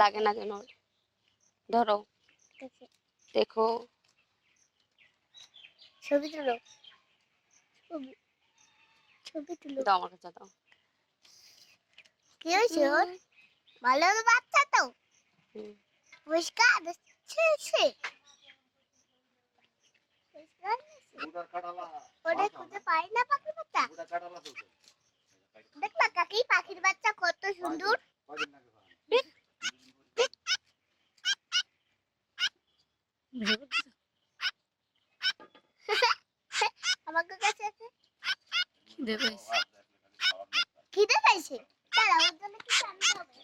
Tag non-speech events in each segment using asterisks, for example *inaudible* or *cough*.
লাগে না কেন ধরো। দেখো। ছবি তুলো। ছবি। ছবি তুলো। দাও আমার কাছে দাও। কি হয়েছে ওর? ভালো বাচ্চা তো। পরিষ্কার? ছে ছে। পরিষ্কার? উদার কাটালা। ওটা খুঁজে পাই না পাখির বাচ্চা উদার কাটালা তো দেখ না কাকি পাখির বাচ্চা কত সুন্দর কদিন নাকি *laughs* আমাকে কাছে আছে? খিদে পাইছে। ওর জন্য কিছু আনতে হবে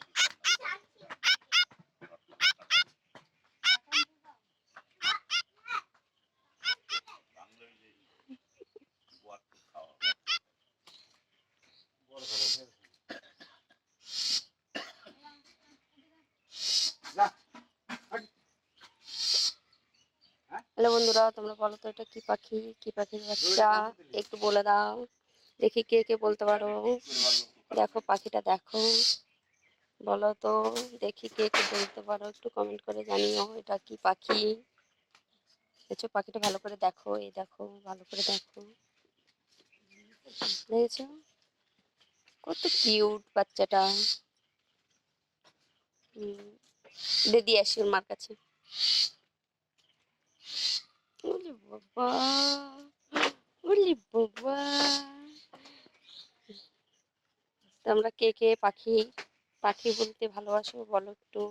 কিছু হ্যালো বন্ধুরা, তোমরা বলো তো এটা কি পাখি? কি পাখির বাচ্চা? একটু বলে দাও। দেখি কে কে বলতে পারো। দেখো, পাখিটা দেখো। বলো তো, দেখি কে কে বলতে পারো। একটু কমেন্ট করে জানিও, এটা কি পাখি? দেখছ, পাখিটা ভালো করে দেখো, এই দেখো, ভালো করে দেখো। দেখেছ? কত কিউট বাচ্চাটা। দিদি আসি ওর মার কাছে। বাবা উলি বাবা আমরা কে কে পাখি পাখি বলতে ভালোবাসো বলো একটু?